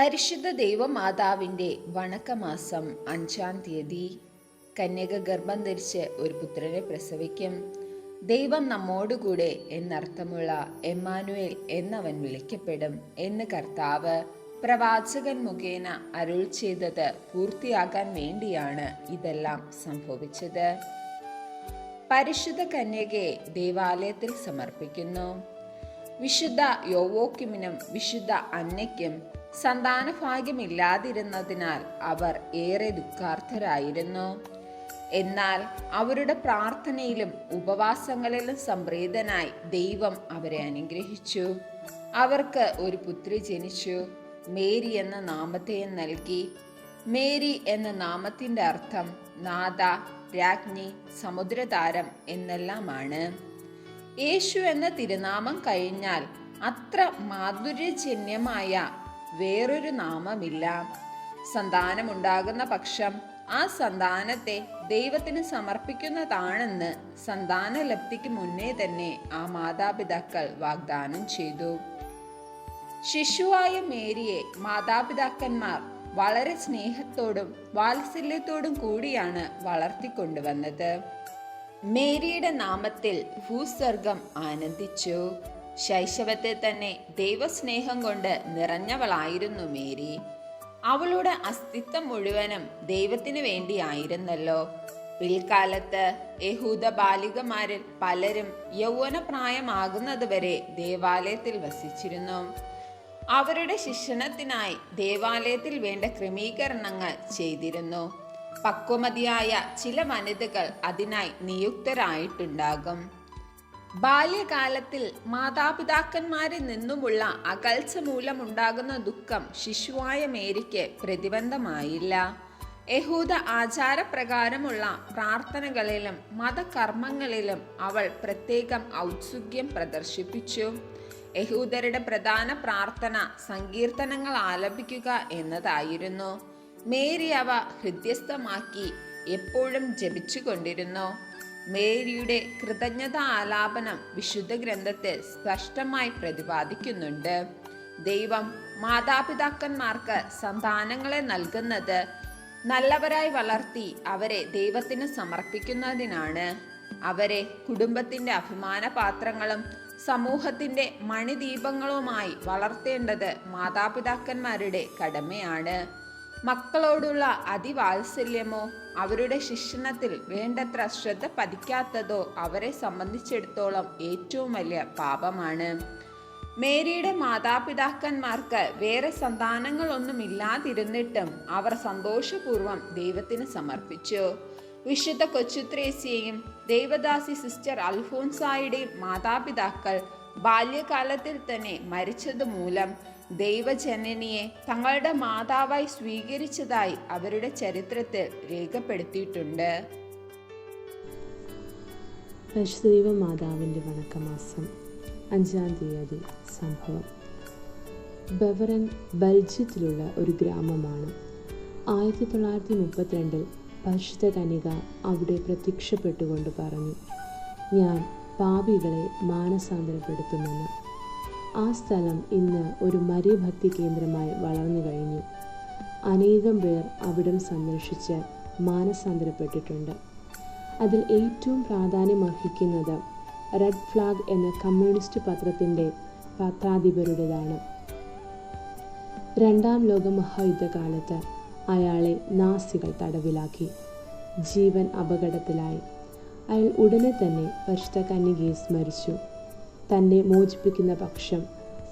പരിശുദ്ധ ദൈവമാതാവിന്റെ വണക്കമാസം അഞ്ചാം തീയതി കന്യക ഗർഭം ധരിച്ച് ഒരു പുത്രനെ പ്രസവിക്കും. ദൈവം നമ്മോടുകൂടെ എന്നർത്ഥമുള്ള എമ്മാനുവേൽ എന്നവൻ വിളിക്കപ്പെടും എന്ന് കർത്താവ് പ്രവാചകൻ മുഖേന അരുൾ ചെയ്തത് പൂർത്തിയാകാൻ വേണ്ടിയാണ് ഇതെല്ലാം സംഭവിച്ചത്. പരിശുദ്ധ കന്യകയെ ദേവാലയത്തിൽ സമർപ്പിക്കുന്നു. വിശുദ്ധ യോവോക്കിമിനും വിശുദ്ധ അന്നയ്ക്കും സന്താനഭാഗ്യമില്ലാതിരുന്നതിനാൽ അവർ ഏറെ ദുഃഖാർത്ഥരായിരുന്നു. എന്നാൽ അവരുടെ പ്രാർത്ഥനയിലും ഉപവാസങ്ങളിലും സംപ്രീതനായി ദൈവം അവരെ അനുഗ്രഹിച്ചു. അവർക്ക് ഒരു പുത്രി ജനിച്ചു. മേരി എന്ന നാമത്തെയും നൽകി. മേരി എന്ന നാമത്തിന്റെ അർത്ഥം നാദ രാജ്ഞി സമുദ്രതാരം എന്നെല്ലാമാണ്. യേശു എന്ന തിരുനാമം കഴിഞ്ഞാൽ അത്ര മാധുര്യജന്യമായ വേറൊരു നാമമില്ല. സന്താനമുണ്ടാകുന്ന പക്ഷം ആ സന്താനത്തെ ദൈവത്തിന് സമർപ്പിക്കുന്നതാണെന്ന് സന്താനലബ്ധിക്ക് മുന്നേ തന്നെ ആ മാതാപിതാക്കൾ വാഗ്ദാനം ചെയ്തു. ശിശുവായ മേരിയെ മാതാപിതാക്കന്മാർ വളരെ സ്നേഹത്തോടും വാത്സല്യത്തോടും കൂടിയാണ് വളർത്തിക്കൊണ്ടുവന്നത്. മേരിയുടെ നാമത്തിൽ ഭൂസ്വർഗം ആനന്ദിച്ചു. ശൈശവത്തെ തന്നെ ദൈവസ്നേഹം കൊണ്ട് നിറഞ്ഞവളായിരുന്നു മേരി. അവളുടെ അസ്തിത്വം മുഴുവനും ദൈവത്തിന് വേണ്ടിയായിരുന്നല്ലോ. പിൽക്കാലത്ത് യഹൂദ ബാലികമാരിൽ പലരും യൗവനപ്രായമാകുന്നതുവരെ ദേവാലയത്തിൽ വസിച്ചിരുന്നു. അവരുടെ ശിക്ഷണത്തിനായി ദേവാലയത്തിൽ വേണ്ട ക്രമീകരണങ്ങൾ ചെയ്തിരുന്നു. പക്വമതിയായ ചില വനിതകൾ അതിനായി നിയുക്തരായിട്ടുണ്ടാകും. ബാല്യകാലത്തിൽ മാതാപിതാക്കന്മാരിൽ നിന്നുമുള്ള അകൽച്ച മൂലമുണ്ടാകുന്ന ദുഃഖം ശിശുവായ മേരിക്ക് പ്രതിബന്ധമായില്ല. യഹൂദ ആചാരപ്രകാരമുള്ള പ്രാർത്ഥനകളിലും മതകർമ്മങ്ങളിലും അവൾ പ്രത്യേകം ഔത്സുക്യം പ്രദർശിപ്പിച്ചു. യഹൂദരുടെ പ്രധാന പ്രാർത്ഥന സങ്കീർത്തനങ്ങൾ ആലപിക്കുക എന്നതായിരുന്നു. മേരി അവ ഹൃദ്യസ്ഥമാക്കി എപ്പോഴും ജപിച്ചുകൊണ്ടിരുന്നു. മേരിയുടെ കൃതജ്ഞത ആലാപനം വിശുദ്ധ ഗ്രന്ഥത്തിൽ സ്പഷ്ടമായി പ്രതിപാദിക്കുന്നുണ്ട്. ദൈവം മാതാപിതാക്കന്മാർക്ക് സന്താനങ്ങളെ നൽകുന്നത് നല്ലവരായി വളർത്തി അവരെ ദൈവത്തിന് സമർപ്പിക്കുന്നതിനാണ്. അവരെ കുടുംബത്തിന്റെ അഭിമാന പാത്രങ്ങളും സമൂഹത്തിന്റെ മണിദീപങ്ങളുമായി വളർത്തേണ്ടത് മാതാപിതാക്കന്മാരുടെ കടമയാണ്. മക്കളോടുള്ള അതിവാത്സല്യമോ അവരുടെ ശിക്ഷണത്തിൽ വേണ്ടത്ര ശ്രദ്ധ പതിക്കാത്തതോ അവരെ സംബന്ധിച്ചിടത്തോളം ഏറ്റവും വലിയ പാപമാണ്. മേരിയുടെ മാതാപിതാക്കന്മാർക്ക് വേറെ സന്താനങ്ങളൊന്നുമില്ലാതിരുന്നിട്ടും അവർ സന്തോഷപൂർവം ദൈവത്തിന് സമർപ്പിച്ചു. വിശുദ്ധ കൊച്ചുത്രേസ്യയും ദേവദാസി സിസ്റ്റർ അൽഫോൻസായുടെയും മാതാപിതാക്കൾ ബാല്യകാലത്തിൽ തന്നെ മരിച്ചതുമൂലം ദൈവജനനിയെ തങ്ങളുടെ മാതാവായി സ്വീകരിച്ചതായി അവരുടെ ചരിത്രത്തിൽ രേഖപ്പെടുത്തിയിട്ടുണ്ട്. പശുദൈവ മാതാവിന്റെ വണക്കമാസം അഞ്ചാം തീയതി സംഭവം. ബവറൻ ബൽജിയത്തിലുള്ള ഒരു ഗ്രാമമാണ്. ആയിരത്തി തൊള്ളായിരത്തി മുപ്പത്തിരണ്ടിൽ പരിശുദ്ധ കനിക അവിടെ പ്രത്യക്ഷപ്പെട്ടുകൊണ്ട് പറഞ്ഞു ഞാൻ പാപികളെ മാനസാന്തരപ്പെടുത്തുമെന്ന്. ആ സ്ഥലം ഇന്ന് ഒരു മരീഭക്തി കേന്ദ്രമായി വളർന്നു കഴിഞ്ഞു. അനേകം പേർ അവിടം സന്ദർശിച്ച് മാനസാന്തരപ്പെട്ടിട്ടുണ്ട്. അതിൽ ഏറ്റവും പ്രാധാന്യം അർഹിക്കുന്നത് റെഡ് ഫ്ലാഗ് എന്ന കമ്മ്യൂണിസ്റ്റ് പത്രത്തിന്റെ പത്രാധിപരുടേതാണ്. രണ്ടാം ലോക മഹായുദ്ധകാലത്ത് അയാളെ നാസികൾ തടവിലാക്കി. ജീവൻ അപകടത്തിലായി. അയാൾ ഉടനെ തന്നെ പരിശുദ്ധ കന്യകയെ സ്മരിച്ചു തന്നെ മോചിപ്പിക്കുന്ന പക്ഷം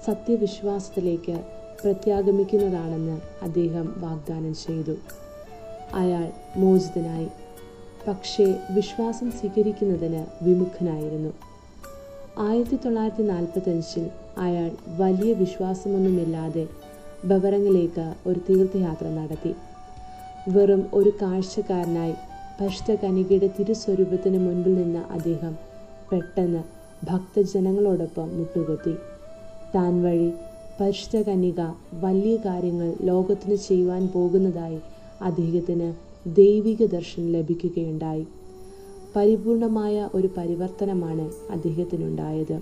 സത്യവിശ്വാസത്തിലേക്ക് പ്രത്യാഗമിക്കുന്നതാണെന്ന് അദ്ദേഹം വാഗ്ദാനം ചെയ്തു. അയാൾ മോചിതനായി പക്ഷേ വിശ്വാസം സ്വീകരിക്കുന്നതിന് വിമുഖനായിരുന്നു. ആയിരത്തി തൊള്ളായിരത്തി നാൽപ്പത്തഞ്ചിൽ അയാൾ വലിയ വിശ്വാസമൊന്നുമില്ലാതെ ബവറങ്ങിലേക്ക് ഒരു തീർത്ഥയാത്ര നടത്തി. വെറും ഒരു കാഴ്ചക്കാരനായി പരിശുദ്ധ കനികയുടെ തിരുസ്വരൂപത്തിന് മുൻപിൽ നിന്ന അദ്ദേഹം പെട്ടെന്ന് ഭക്തജനങ്ങളോടൊപ്പം മുട്ടുകുത്തി. താൻ വഴി പരിശുദ്ധ വലിയ കാര്യങ്ങൾ ലോകത്തിന് ചെയ്യുവാൻ പോകുന്നതായി അദ്ദേഹത്തിന് ദൈവിക ദർശനം ലഭിക്കുകയുണ്ടായി. പരിപൂർണമായ ഒരു പരിവർത്തനമാണ് അദ്ദേഹത്തിനുണ്ടായത്.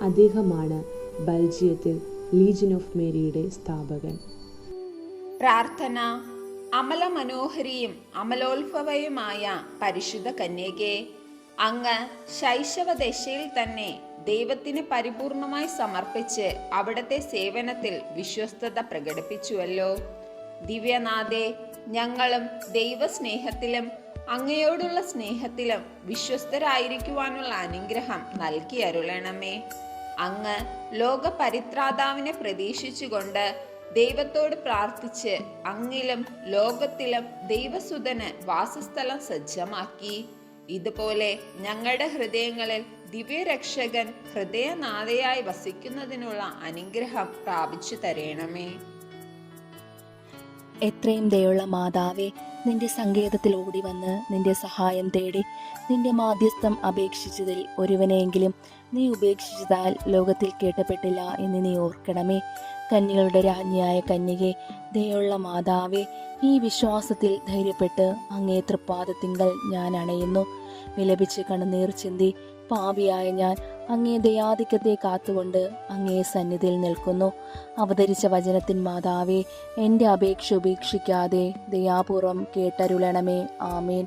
അദ്ദേഹമാണ് ബൽജിയത്തിൽ ലീജൻ ഓഫ് മേരിയുടെ സ്ഥാപകൻ. പ്രാർത്ഥന അമല മനോഹരിയും അമലോത്ഭവയുമായ പരിശുദ്ധ കന്യകെ അങ്ങ് ശൈശവ ദശയിൽ തന്നെ ദൈവത്തിന് പരിപൂർണമായി സമർപ്പിച്ച് അവിടത്തെ സേവനത്തിൽ വിശ്വസ്തത പ്രകടിപ്പിച്ചുവല്ലോ. ദിവ്യനാഥെ ഞങ്ങളും ദൈവസ്നേഹത്തിലും അങ്ങയോടുള്ള സ്നേഹത്തിലും വിശ്വസ്തരായിരിക്കുവാനുള്ള അനുഗ്രഹം നൽകി അരുളണമേ. അങ്ങ് ലോക പരിത്രാതാവിനെ പ്രതീക്ഷിച്ചുകൊണ്ട് ദൈവത്തോട് പ്രാർത്ഥിച്ച് അങ്ങിലും ലോകത്തിലും ദൈവസുതന് വാസസ്ഥലം സജ്ജമാക്കി. ഇതുപോലെ ഞങ്ങളുടെ ഹൃദയങ്ങളിൽ ദിവ്യരക്ഷകൻ ഹൃദയനാഥയായി വസിക്കുന്നതിനുള്ള അനുഗ്രഹം പ്രാപിച്ചു തരണമേ. എത്രയും ദയുള്ള മാതാവേ നിന്റെ സങ്കേതത്തിൽ ഓടി വന്ന് നിന്റെ സഹായം തേടി നിന്റെ മാധ്യസ്ഥം അപേക്ഷിച്ചതിൽ ഒരുവനെയെങ്കിലും നീ ഉപേക്ഷിച്ചതാൽ ലോകത്തിൽ കേട്ടപ്പെട്ടില്ല എന്ന് നീ ഓർക്കണമേ. കന്യകളുടെ രാജ്ഞിയായ കന്യകെ ദയുള്ള മാതാവേ ഈ വിശ്വാസത്തിൽ ധൈര്യപ്പെട്ട് അങ്ങേ തൃപ്പാദത്തിങ്കൽ ഞാൻ അണയുന്നു. വിലപിച്ച് കണ്ണുനീർ ചിന്തി പാപിയായ ഞാൻ അങ്ങേ ദയാധിക്യത്തെ കാത്തുകൊണ്ട് അങ്ങേ സന്നിധിയിൽ നിൽക്കുന്നു. അവതരിച്ച വചനത്തിൻ മാതാവേ എന്റെ അപേക്ഷ ഉപേക്ഷിക്കാതെ ദയാപൂർവം കേട്ടരുളണമേ. ആമേൻ.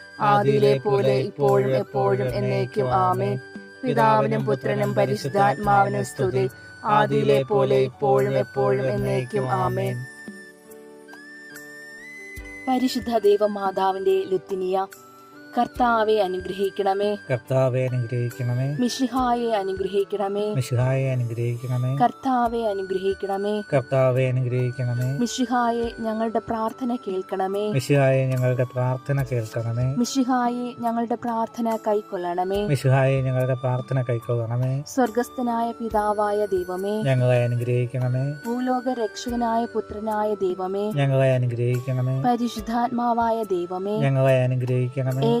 ആദിയിലെ പോലെ ഇപ്പോഴും എപ്പോഴും എന്നേക്കും ആമേ പിതാവിനും പുത്രനും പരിശുദ്ധാത്മാവിനും സ്തുതി. ആദിയിലെ പോലെ ഇപ്പോഴും എപ്പോഴും എന്നേക്കും ആമേ പരിശുദ്ധ ദൈവമാതാവിന്റെ ലുത്തിനിയ കർത്താവെ അനുഗ്രഹിക്കണമേ. കർത്താവെ അനുഗ്രഹിക്കണമേ. മിഷിഹായെ അനുഗ്രഹിക്കണമേ. മിഷിഹായെ അനുഗ്രഹിക്കണമേ. കർത്താവെ അനുഗ്രഹിക്കണമേ. കർത്താവെ അനുഗ്രഹിക്കണമേ. മിഷിഹായെ ഞങ്ങളുടെ പ്രാർത്ഥന കേൾക്കണമേ. മിഷിഹായെ ഞങ്ങളുടെ പ്രാർത്ഥന കേൾക്കണമേ. മിഷിഹായെ ഞങ്ങളുടെ പ്രാർത്ഥന കൈക്കൊള്ളണമേ. മിഷിഹായെ ഞങ്ങളുടെ പ്രാർത്ഥന കൈക്കൊള്ളണമേ. സ്വർഗസ്ഥനായ പിതാവായ ദൈവമേ. ഞങ്ങളെ അനുഗ്രഹിക്കണമേ. ഭൂലോക രക്ഷകനായ പുത്രനായ ദൈവമേ. ഞങ്ങളെ അനുഗ്രഹിക്കണമേ. പരിശുദ്ധാത്മാവായ ദൈവമേ. ഞങ്ങളെ അനുഗ്രഹിക്കണമേ.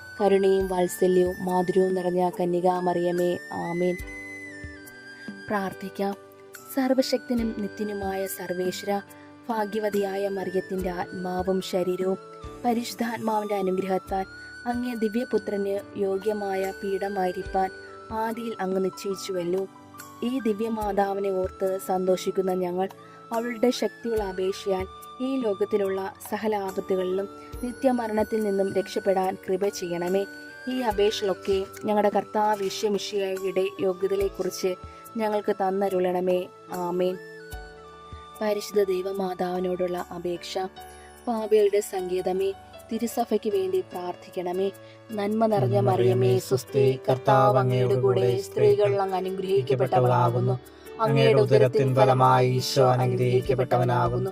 കരുണയും വാത്സല്യവും മാധുര്യവും നിറഞ്ഞ കന്യകാമറിയമേ ആമേൻ. പ്രാർത്ഥിക്കാം. സർവശക്തനും നിത്യനുമായ സർവേശ്വര ഭാഗ്യവതിയായ മറിയത്തിന്റെ ആത്മാവും ശരീരവും പരിശുദ്ധാത്മാവിന്റെ അനുഗ്രഹത്താൽ അങ്ങേ ദിവ്യപുത്രന് യോഗ്യമായ പീഠമായിരിക്കാൻ ആദിയിൽ അങ്ങ് നിശ്ചയിച്ചുവല്ലോ. ഈ ദിവ്യമാതാവിനെ ഓർത്ത് സന്തോഷിക്കുന്ന ഞങ്ങൾ അവളുടെ ശക്തികൾ അപേക്ഷയാൽ ഈ ലോകത്തിലുള്ള സകല ആപത്തുകളിലും നിത്യമരണത്തിൽ നിന്നും രക്ഷപ്പെടാൻ കൃപ ചെയ്യണമേ. ഈ അപേക്ഷകളൊക്കെ ഞങ്ങളുടെ കർത്താവ് വിശ്വമിഷിയുടെ യോഗ്യതയെക്കുറിച്ച് ഞങ്ങൾക്ക് തന്നരുളണമേ. ആമേൻ. പരിശുദ്ധ ദൈവമാതാവിനോടുള്ള അപേക്ഷ. പാപികളുടെ സങ്കേതമേ തിരുസഭയ്ക്ക് വേണ്ടി പ്രാർത്ഥിക്കണമേ. നന്മ നിറഞ്ഞ മറിയമേ സുസ്ഥി കർത്താവ് അങ്ങയുടെ കൂടെ സ്ത്രീകൾ അങ്ങ് അനുഗ്രഹിക്കപ്പെട്ടവളാകുന്നു. അങ്ങയുടെ ഉദരത്തിൻ ഫലമായി ഈശോ അനുഗ്രഹിക്കപ്പെട്ടവനാകുന്നു.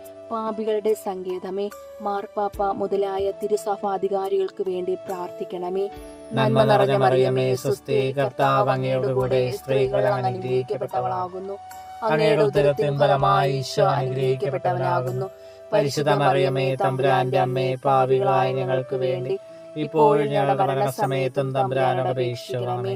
പാപികളുടെ സങ്കേതമേ മാർപ്പാപ്പ മുതലായ തിരുസഭാധികാരികൾക്ക് വേണ്ടി പ്രാർത്ഥിക്കണമേ. നന്മ നിറഞ്ഞ മറിയമേ സുസ്ഥി കർത്താവ് അങ്ങയുടെ കൂടെ സ്ത്രീകൾ അങ്ങ് അനുഗ്രഹിക്കപ്പെട്ടവളാകുന്നു. അങ്ങയുടെ ഉദരത്തിൻ ഫലമായി ഈശോ അനുഗ്രഹിക്കപ്പെട്ടവനാകുന്നു. പരിശുദ്ധ മറിയമേ തമ്പുരാന്റെ അമ്മേ പാപികളായ ഞങ്ങൾക്ക് വേണ്ടി ഇപ്പോഴും ഞങ്ങളുടെ മരണസമയത്തും തമ്പുരാനോട് അപേക്ഷിക്കണമേ.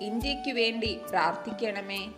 ഇന്ത്യയ്ക്കു വേണ്ടി പ്രാർത്ഥിക്കണമേ.